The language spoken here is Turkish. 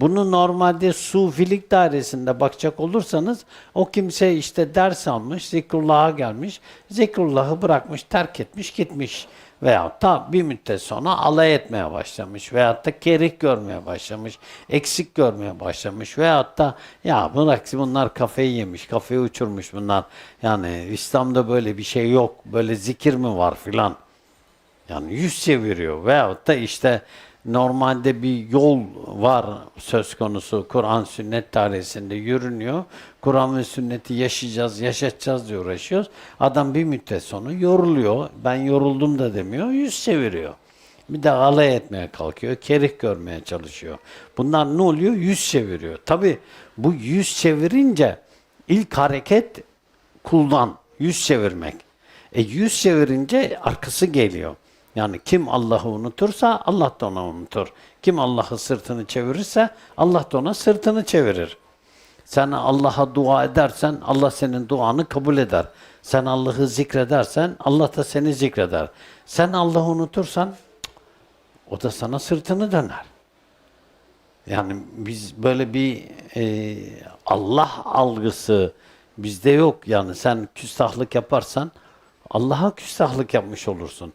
Bunu normalde sufilik dairesinde bakacak olursanız o kimse işte ders almış, zikrullah'a gelmiş, zikrullah'ı bırakmış, terk etmiş, gitmiş. Veyahut da bir müddet sonra alay etmeye başlamış. Veyahut da kerih görmeye başlamış. Eksik görmeye başlamış. Veyahut da ya bırak bunlar kafayı yemiş, kafayı uçurmuş bunlar. Yani İslam'da böyle bir şey yok. Böyle zikir mi var filan. Yani yüz çeviriyor. Veyahut da işte normalde bir yol var söz konusu Kur'an sünnet dairesinde yürünüyor. Kur'an ve sünneti yaşayacağız, yaşatacağız diye uğraşıyoruz. Adam bir müddet sonra yoruluyor. Ben yoruldum da demiyor, yüz çeviriyor. Bir de alay etmeye kalkıyor, kerih görmeye çalışıyor. Bunlar ne oluyor? Yüz çeviriyor. Tabi bu yüz çevirince ilk hareket kuldan yüz çevirmek. E yüz çevirince arkası geliyor. Yani kim Allah'ı unutursa Allah da onu unutur. Kim Allah'ı sırtını çevirirse Allah da ona sırtını çevirir. Sen Allah'a dua edersen Allah senin duanı kabul eder. Sen Allah'ı zikredersen Allah da seni zikreder. Sen Allah'ı unutursan o da sana sırtını döner. Yani biz böyle bir e, Allah algısı bizde yok. Yani sen küstahlık yaparsan Allah'a küstahlık yapmış olursun.